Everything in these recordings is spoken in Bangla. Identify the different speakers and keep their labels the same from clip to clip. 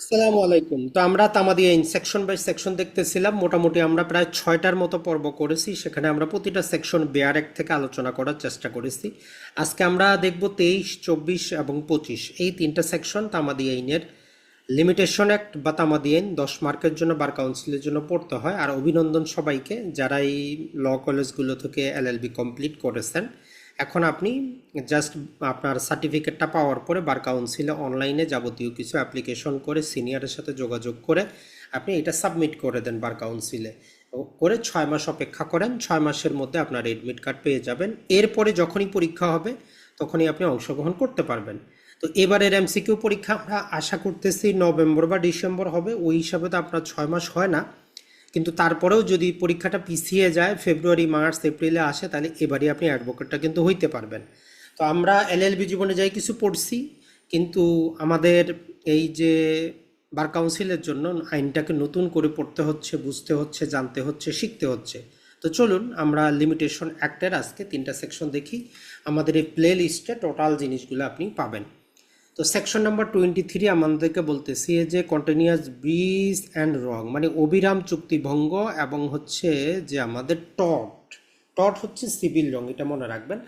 Speaker 1: আসসালামু আলাইকুম। তো আমরা তামাদি আইন সেকশন বাই সেকশন দেখতেছিলাম। মোটামুটি আমরা প্রায় ছয়টার মতো পর্ব করেছি। সেখানে আমরা প্রতিটা সেকশন বেয়ার এক থেকে আলোচনা করার চেষ্টা করেছি। আজকে আমরা দেখব তেইশ, চব্বিশ এবং পঁচিশ। এই তিনটা সেকশন তামাদি আইনের লিমিটেশন অ্যাক্ট বা তামাদি আইন দশ মার্কের জন্য বার কাউন্সিলের জন্য পড়তে হয়। আর অভিনন্দন সবাইকে যারা এই ল কলেজগুলো থেকে এলএলবি কমপ্লিট করেছেন। এখন আপনি জাস্ট আপনার সার্টিফিকেটটা পাওয়ার পরে বার কাউন্সিলে অনলাইনে যাবতীয় কিছু অ্যাপ্লিকেশন করে সিনিয়রের সাথে যোগাযোগ করে আপনি এটা সাবমিট করে দেন বার কাউন্সিলে করে ছয় মাস অপেক্ষা করেন, ছয় মাসের মধ্যে আপনার এডমিট কার্ড পেয়ে যাবেন। এরপরে যখনই পরীক্ষা হবে, তখনই আপনি অংশগ্রহণ করতে পারবেন। তো এবারের এমসিকিউ পরীক্ষা আমরা আশা করতেছি নভেম্বর বা ডিসেম্বর হবে, ওই হিসাবে তো আপনার ছয় মাস হয় না। কিন্তু তারপরেও যদি পরীক্ষাটা পিছিয়ে যায়, ফেব্রুয়ারি, মার্চ, এপ্রিলে আসে, তাহলে এবারই আপনি অ্যাডভোকেটটা কিন্তু হইতে পারবেন। তো আমরা এলএলবি জীবনে যাই কিছু পড়ছি, কিন্তু আমাদের এই যে বার কাউন্সিলের জন্য আইনটাকে নতুন করে পড়তে হচ্ছে, বুঝতে হচ্ছে, জানতে হচ্ছে, শিখতে হচ্ছে। তো চলুন আমরা লিমিটেশন অ্যাক্টের আজকে তিনটা সেকশন দেখি। আমাদের এই প্লে লিস্টে টোটাল জিনিসগুলো আপনি পাবেন। তো সেকশন নাম্বার টোয়েন্টি থ্রি আমাদেরকে বলতেছি যে কন্টিনিউয়াস ব্রিজ অ্যান্ড রং মানে অবিরাম চুক্তিভঙ্গ এবং হচ্ছে যে আমাদের টট টট হচ্ছে সিভিল রং এটা মনে রাখবেন।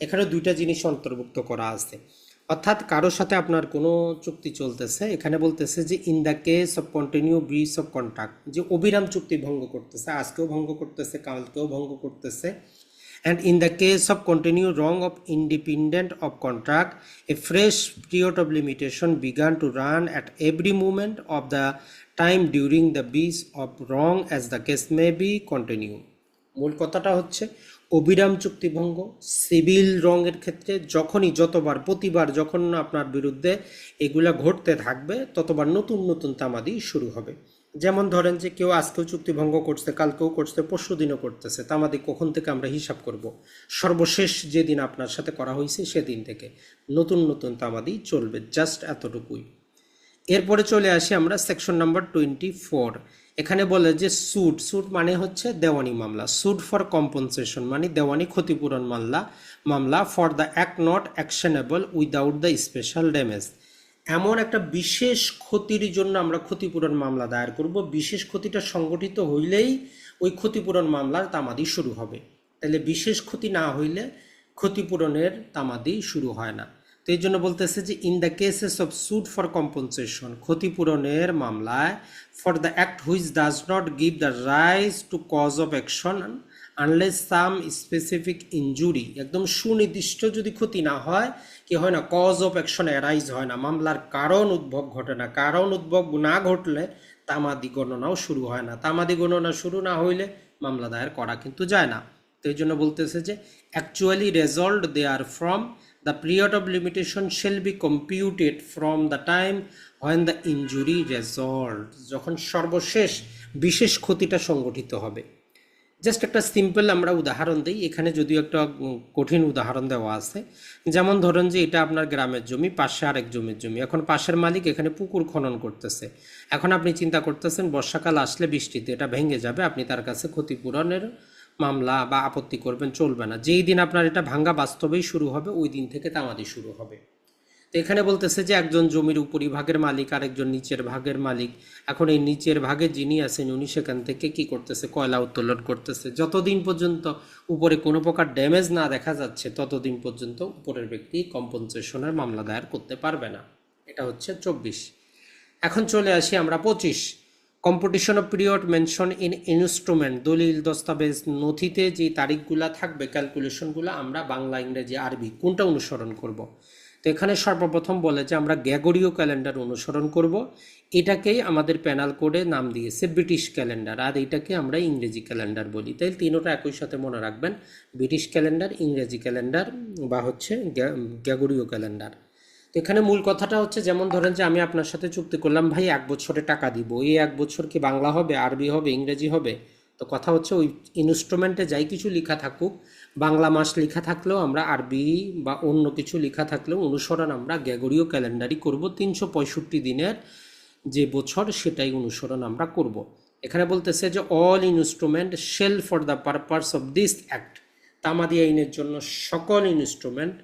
Speaker 1: এখানে দুইটা জিনিস অন্তর্ভুক্ত করা আছে। অর্থাৎ কারোর সাথে আপনার কোনো চুক্তি চলতেছে, এখানে বলতেছে যে in the case of continue breach of contract যে অবিরাম চুক্তি ভঙ্গ করতেছে, আজকেও ভঙ্গ করতেছে, কালকেও ভঙ্গ করতেছে and in the case of continued wrong of independent of contract a fresh period of limitation began to run at every moment of the time during the breach of wrong as the case may be continue মূল কথাটা হচ্ছে অবিরাম চুক্তিভঙ্গ সিভিল রঙের ক্ষেত্রে যখনই যতবার প্রতিবার যখন আপনার বিরুদ্ধে এগুলা ঘটতে থাকবে ততবার নতুন নতুন তামাদি শুরু হবে যেমন ধরেন যে কেউ আজকেও চুক্তিভঙ্গ করছে, কালকেও করছে, পরশু দিনও করতেছে তামাদি কখন থেকে আমরা হিসাব করব? সর্বশেষ যেদিন আপনার সাথে করা হয়েছে সেদিন থেকে। নতুন নতুন তামাদি চলবে জাস্ট এতটুকুই। এরপরে চলে আসি আমরা সেকশন নাম্বার টোয়েন্টি ফোর এখানে বলে যে সুট সুট মানে হচ্ছে দেওয়ানি মামলা। সুট ফর কম্পনসেশন মানে দেওয়ানি ক্ষতিপূরণ মামলা মামলা for the act not actionable without the special damage এমন একটা বিশেষ ক্ষতির জন্য আমরা ক্ষতিপূরণ মামলা দায়ের করব। বিশেষ ক্ষতিটা সংগঠিত হইলেই ওই ক্ষতিপূরণ মামলার তামাদি শুরু হবে। তাহলে বিশেষ ক্ষতি না হইলে ক্ষতিপূরণের তামাদি শুরু হয় না। তো এই জন্য বলতেছে যে in the cases of suit for compensation ক্ষতিপূরণের মামলায় for the act which does not give the rise to cause of action unless some specific injury একদম সুনির্দিষ্ট যদি ক্ষতি না হয়, কি হয় না কজ অফ অ্যাকশন অ্যারাইজ হয় না। মামলার কারণ উদ্ভব ঘটে না। কারণ উদ্ভব না ঘটলে তামাদি গণনাও শুরু হয় না। তামাদি গণনা শুরু না হইলে মামলা দায়ের করা কিন্তু যায় না। তো এই জন্য বলতেছে যে actually result they are from the period of limitation shall be computed from the time when the injury result যখন সর্বশেষ বিশেষ ক্ষতিটা সংগঠিত হবে। জাস্ট একটা সিম্পল আমরা উদাহরণ দিই। এখানে যদিও একটা কঠিন উদাহরণ দেওয়া আছে। যেমন ধরুন যে এটা আপনার গ্রামের জমি, পাশে আরেক জমির জমি। এখন পাশের মালিক এখানে পুকুর খনন করতেছে। এখন আপনি চিন্তা করতেছেন, বর্ষাকাল আসলে বৃষ্টিতে এটা ভেঙে যাবে, আপনি তার কাছে ক্ষতিপূরণের মামলা বা আপত্তি করবেন, চলবে না। যেই দিন আপনার এটা ভাঙ্গা বাস্তবেই শুরু হবে, ওই দিন থেকে তামাদি শুরু হবে। তো এখানে বলতেছে যে একজন জমির উপরিভাগের মালিক আর একজন নিচের ভাগের মালিক। এখন এই নিচের ভাগে যিনি আছেন, উনি সেখান থেকে কি করতেছে? কয়লা উত্তোলন করতেছে। যতদিন পর্যন্ত উপরে কোনো প্রকার ড্যামেজ না দেখা যাচ্ছে, ততদিন পর্যন্ত উপরের ব্যক্তি কম্পনসেশনের মামলা দায়ের করতে পারবে না। এটা হচ্ছে চব্বিশ। এখন চলে আসি আমরা পঁচিশ। Competition of period mention in instrument দলিল, দস্তাবেজ, নথিতে যে তারিখগুলা থাকবে ক্যালকুলেশনগুলো আমরা বাংলা, ইংরেজি, আরবি, কোনটা অনুসরণ করব। এখানে সর্বপ্রথম বলে যে আমরা গ্যাগরীয় ক্যালেন্ডার অনুসরণ করব। এটাকেই আমাদের প্যানাল কোডে নাম দিয়েছে ব্রিটিশ ক্যালেন্ডার। আর এটাকে আমরা ইংরেজি ক্যালেন্ডার বলি। তাই তিনোটা একই সাথে মনে রাখবেন, ব্রিটিশ ক্যালেন্ডার, ইংরেজি ক্যালেন্ডার বা হচ্ছে গ্যা- গ্যাগরীয় ক্যালেন্ডার। তো এখানে মূল কথাটা হচ্ছে যেমন ধরেন যে আমি আপনার সাথে চুক্তি করলাম, ভাই, এক বছরে টাকা দিব। এই এক বছর কি বাংলা হবে, আরবি হবে, ইংরেজি হবে? তো কথা হচ্ছে ওই ইনস্ট্রুমেন্টে যাই কিছু লেখা থাকুক, বাংলা মাস লেখা থাকলেও আমরা আরবি বা অন্য কিছু লেখা থাকলেও অনুসরণ আমরা গ্যাগরীয় ক্যালেন্ডারই করব। তিনশো পঁয়ষট্টি দিনের যে বছর সেটাই অনুসরণ আমরা করব। এখানে বলতেছে যে all instrument shall for the purpose of this act তামাদি আইনের জন্য সকল instrument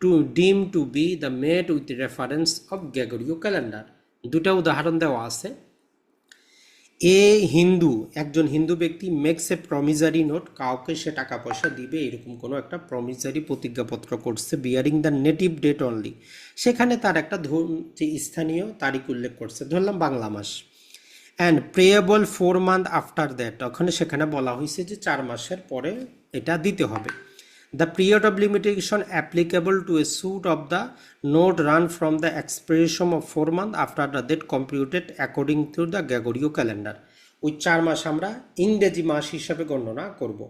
Speaker 1: to deem to be the made with reference of গ্যাগরীয় calendar. দুটা উদাহরণ দেওয়া আছে। এ হিন্দু, একজন হিন্দু ব্যক্তি মেক্স এ প্রমিজারি নোট কাউকে সে টাকা পয়সা দিবে, এরকম কোনো একটা প্রমিজারি প্রতিজ্ঞাপত্র করছে bearing the native date only সেখানে তার একটা যে স্থানীয় তারিখ উল্লেখ করছে, ধরলাম বাংলা মাস। And payable four month after that ওখানে সেখানে বলা হয়েছে যে চার মাসের পরে এটা দিতে হবে। The period of limitation applicable to a suit of the note run from the expiration of four month after the date computed according to the গ্যাগোরিও calendar ওই চার মাস আমরা ইংরেজি মাস হিসাবে গণনা করব।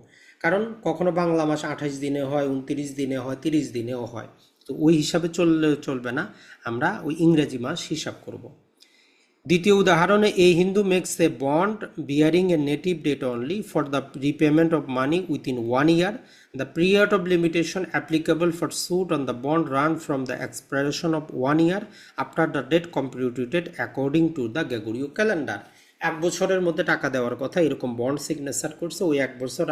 Speaker 1: কারণ কখনো বাংলা মাস আঠাশ দিনে হয়, উনত্রিশ দিনে হয়, তিরিশ দিনেও হয়। তো ওই হিসাবে চললে চলবে না। আমরা ওই ইংরেজি মাস হিসাব করব। দ্বিতীয় উদাহরণে, এই Hindu makes a bond bearing a native date only for the repayment of money within one year the period of limitation applicable for suit on the bond run from the expiration of one year after the date computed according to the গ্যাগোরিও calendar এক বছরের মধ্যে টাকা দেওয়ার কথা, এরকম বন্ড সিগনেচার করছে, ওই এক বছর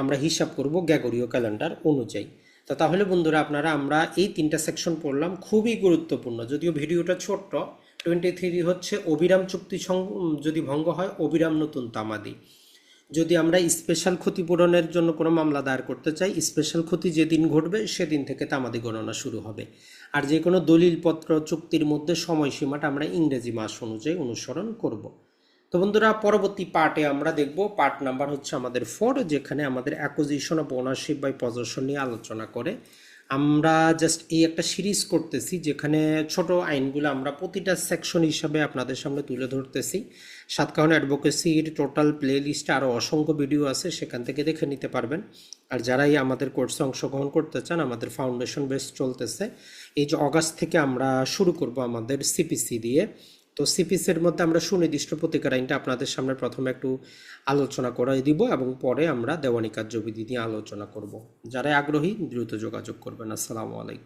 Speaker 1: আমরা হিসাব করব গ্যাগোরিও ক্যালেন্ডার অনুযায়ী। তো তাহলে বন্ধুরা, আপনারা, আমরা এই তিনটা সেকশন পড়লাম, খুবই গুরুত্বপূর্ণ। যদিও ভিডিওটা ছোট্ট টোয়েন্টি থ্রি হচ্ছে অবিরাম চুক্তি যদি ভঙ্গ হয়, অবিরাম নতুন তামাদি। যদি আমরা স্পেশাল ক্ষতিপূরণের জন্য কোনো মামলা দায়ের করতে চাই, স্পেশাল ক্ষতি যেদিন ঘটবে, সেদিন থেকে তামাদি গণনা শুরু হবে। আর যে কোনো দলিলপত্র চুক্তির মধ্যে সময়সীমাটা আমরা ইংরেজি মাস অনুযায়ী অনুসরণ করব। তো বন্ধুরা, পরবর্তী পার্টে আমরা দেখব। পার্ট নাম্বার হচ্ছে আমাদের ফোর যেখানে আমাদের acquisition of ownership by possession নিয়ে আলোচনা করে। আমরা জাস্ট এই একটা সিরিজ করতেছি, যেখানে ছোট আইনগুলো আমরা প্রতিটা সেকশন হিসাবে আপনাদের সামনে তুলে ধরতেছি। সাতকাহন অ্যাডভোকেসির টোটাল প্লে লিস্টে আরও অসংখ্য ভিডিও আছে, সেখান থেকে দেখে নিতে পারবেন। আর যারাই আমাদের কোর্সে অংশগ্রহণ করতে চান, আমাদের ফাউন্ডেশন বেস চলতেছে। এই যে অগাস্ট থেকে আমরা শুরু করব আমাদের সিপিসি দিয়ে। তো সিপিসের মধ্যে আমরা সুনির্দিষ্ট প্রতিকার আইনটা আপনাদের সামনে প্রথমে একটু আলোচনা করে দিব এবং পরে আমরা দেওয়ানি কার্যবিধি নিয়ে আলোচনা করব। যারা আগ্রহী, দ্রুত যোগাযোগ করবেন। আসসালামু আলাইকুম।